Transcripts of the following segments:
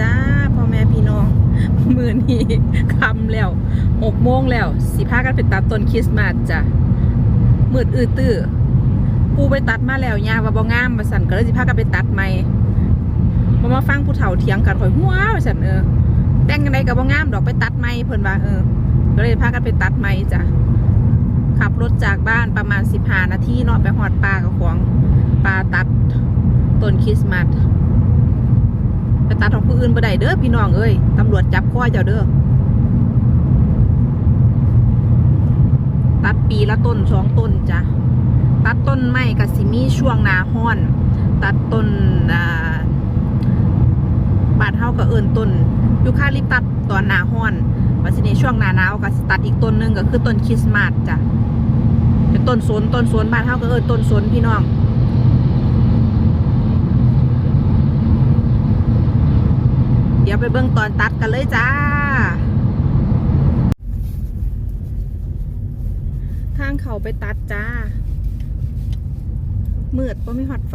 จ้าพ่อแม่พี่น้องมือนี้คำแล้วหกโมงแล้วสิพากันไปตัดต้นคริสต์มาสจ้ะมืดอือตื้อปูไปตัดมาแล้วยาว่าบ่งามมาสั่นก็เลยสิพากันไปตัดใหม่มามาฟังผู้เฒ่าเถียงกันข่อยหัวสั่นเออแต่งกันไดก็บ่งามดอกไปตัดใหม่เพิ่นว่าเออ ก็เลยพากันไปตัดใหม่จ้ะขับรถจากบ้านประมาณ15นาทีเนาะไปหอดป่ากับของป่าตัดต้นคริสต์มาส ไปตัดของผู้อื่นบ่ได้เด้อพี่น้องเอ้ยตำรวจจับข้อเจ้าเด้อตัดปีละต้นสองต้นจ้ะตัดต้นไม้กับสิมีช่วงนาห้อน ตัดต้นอ่าบานเฮาก็เอิ้นต้นยูคาลิปตัสตอนนาห้อนวันสินี้ช่วงหนาหนาวก็สิตัดอีกต้นหนึ่งก็คือต้นคริสต์มาสจ้ะเป็นต้นสนต้นสนบ้านเฮาก็เอิ้นต้นสนพี่น้อง ดี๋ยวไปเบิ่งตอนตัดกันเลยจ้า ทางเขาไปตัดจ้าเมือดเพราะมีหอดไฟ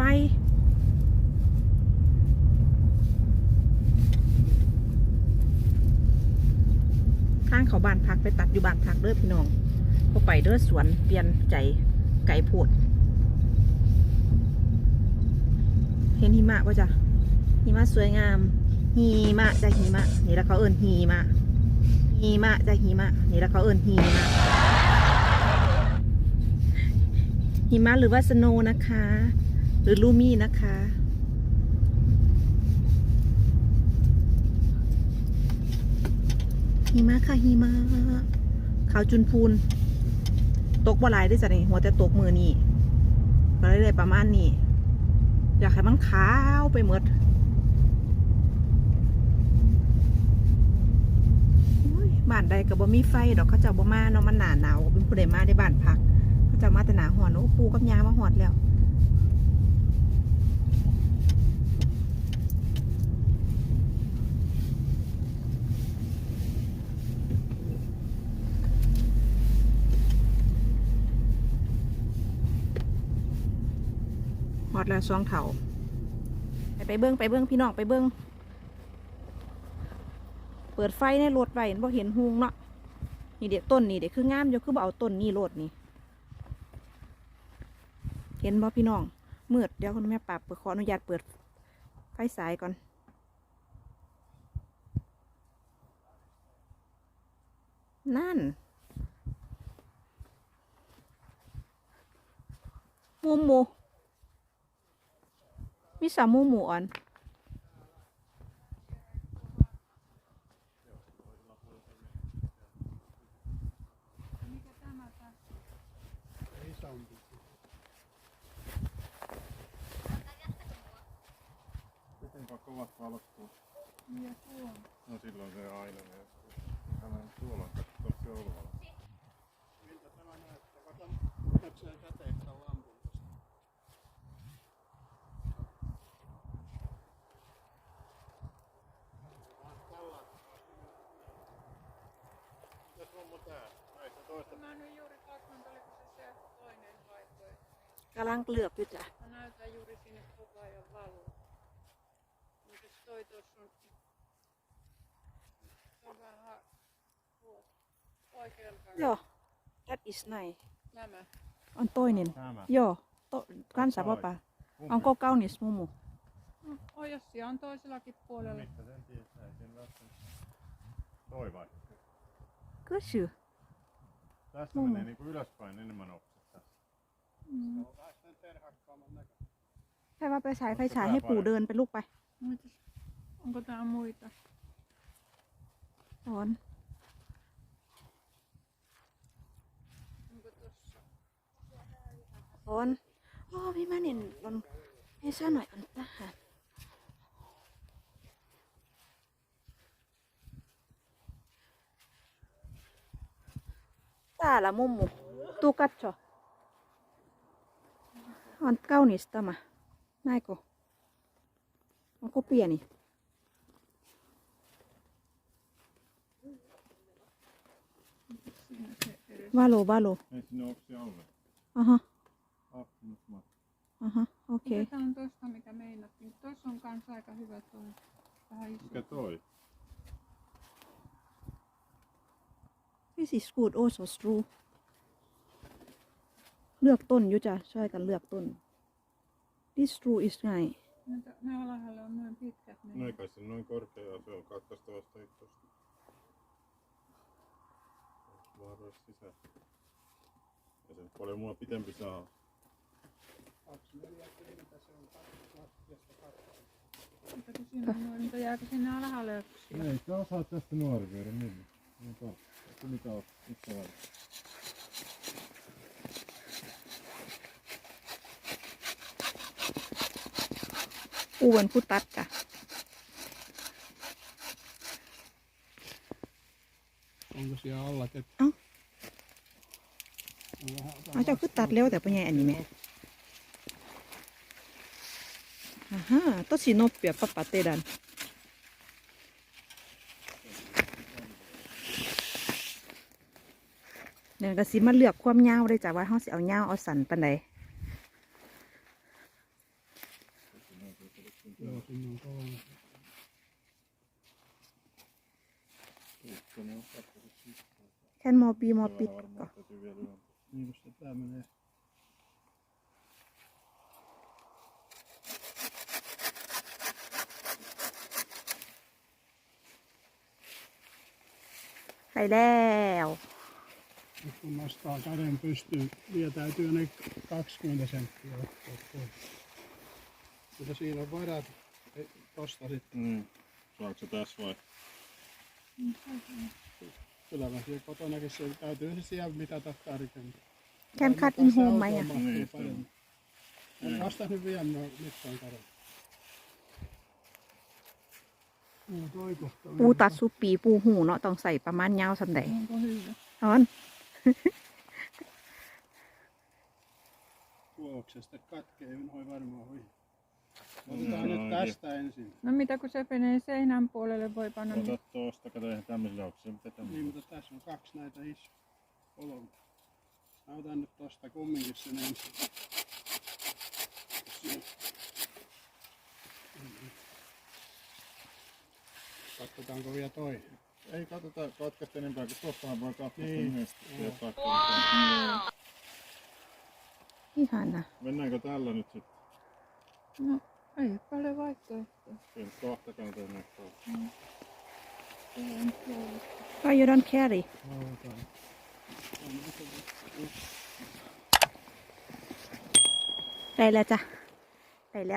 ทางเขาบ้านพักไปตัดอยู่บ้านพักเด้อพี่น้องพอไปเด้อสวนเปลี่ยนใจไก่โพดเห็นหิมะป่ะจ้ะหิมะสวยงาม หิมะจะหิมะนี่แล้วเขาเอิ้นหิมะหิมะจะหิมะนี่แล้วเขาเอิ้นหิมะหิมะหรือว่าสโนนะคะ หรือลูมี่นะคะหิมะค่ะหิมะขาวจุนพูน ตกบ่หลายได้จ้ะนี่หัวแต่ตกมือนี่ก็เลยได้ประมาณนี้ อยากให้มันขาวไปหมดโอ้ย บ้านใดก็บ่มีไฟดอกเขาเจ้าบ่มาเนาะมันหนาหนาวเป็นผู้ใดมาได้บ้านพักเขาเจ้ามาแต่หนาหอนโอ้ปูกับยามาหอดแล้วหอดแล้วสองเถาไปไปเบิ้งไปเบิ้งพี่น้องไปเบิ้ง ปิดไฟในรถไว้บ่เห็นหุงเนาะนี่เด็กต้นนี่เด็กคืองามอยู่คือบ่เอาต้นนี่รถนี่เห็นบ่พี่น้องมืดเดี๋ยวคุณแม่ปรับเปิดขออนุญาตเปิดไฟสายก่อนนั่นมูมูมีสามมูมูอัน Niin ja tuo. No silloin se aina. Älä tuolla katsoa se olvalla. กำลังเกลือบอยู่จ้ะ Mä näytän juuri sinne koko ajan valoa. Mitäs toi tuossa on? Se on vähän tuossa oikealla kädellä. โย่ that is nice Nämä. on toinen Tämä. โย่โตkanssa vapaa onko kaunis mumu No, oi, jos siellä on toisellakin puolella. Mistä sen tietää? Ei sen välttämättä. Toi vai? kysy Tässä Mummo. menee niinku ylöspäin enemmän oksat ใช่ว่าไปฉายไฟฉายให้ปู่เดินไปลูกไป Mitäs? Onko tää muita? สอน Onko tossa? สอนโอ้พี่มาเน่นลองให้ซ่าหน่อยอันตาหา täällä mummu tuu katso on kaunis tämä näikö onko pieni Siinä se edes. valo valo Ei sinne oksia alle. aha Akkunat mat. aha okei okay. Otetaan tosta mikä meinattiin. Tossa on kans aika hyvä toi. Ai, Mikä toi? This is good also true เลือกต้นอยู่จ้ะช่วยกันเลือกต้น This true is näin. Ne alhaalla on noin pitkät. Ne. No ei kai se noin korkea, se on katkaistavasta itsestä. Vaarois sisään. Ja se paljon mua pitempi saa. 240 se on lattiasta katkaista. Mitä on noin, mutta jääkö sinne alhaalle yksi? Ei, sä osaat tästä nuoripiirin nimi. Niin tarkkaan. Mitä on? Mitä on? Mitä on? ปูเป็นผู้ตัดจ้ะ Onko siellä alla kettä? Au. On vähän เอาเจ้าคือตัดเร็วแต่เป็นไงอันนี้แม่อ่าฮะต้นสีนบเปียบปะปะเตดันเนี่ยก็สิมาเลือกความยาวเลยจ้ะว่าเขาสิเอายาวเอาสันปันใด Joo, sinne on kova. Uukko ne on katkaisut sisään. แค่นมอปีมอปิ ด Vähän ก็ varmaan täytyy vielä yöntää. Niin kuin se tää menee. Sai แล้ว Nyt kun nostaa käden pystyyn, vielä täytyy ne 20 senttiä ottaa pois. Mutta siinä on varat ei, tosta sitten. Niin. Saako se tässä vai? Kyllä mä siellä kotonakin se täytyy se siellä mitata tarkemmin. แคนคัดอินโฮมไหมอะ Niin, paremmin. Vasta nyt vielä mä mittaan kadon. No toi kohta. ปูตัดสุปีปูหูเนาะต้องใส่ประมาณยาวสันใด Onko hyvä? นอน Tuoksesta katkee, noin varmaan ohi. No, Otetaan no, nyt niin. tästä ensin. No mitä kun se menee seinän puolelle, voi panna niin. Ota tuosta, kato eihän tämmöisellä onko se mitä Niin, mutta tässä on kaksi näitä isoja. Kolme. Mä otan nyt tosta kumminkin sen ensin. Katsotaanko vielä toi? Ei katsota katkaista enempää, kun tuostahan voi katkaista Niin. niin. yhdestä. Jos wow. ihana Mennäänkö tällä nyt sitten? No ei ole paljon vaihtoehtoja. Kyllä nyt kahta kantaa näyttää. Se on tuolla. why you don't carry Otetaan. On, on, on. ได้แ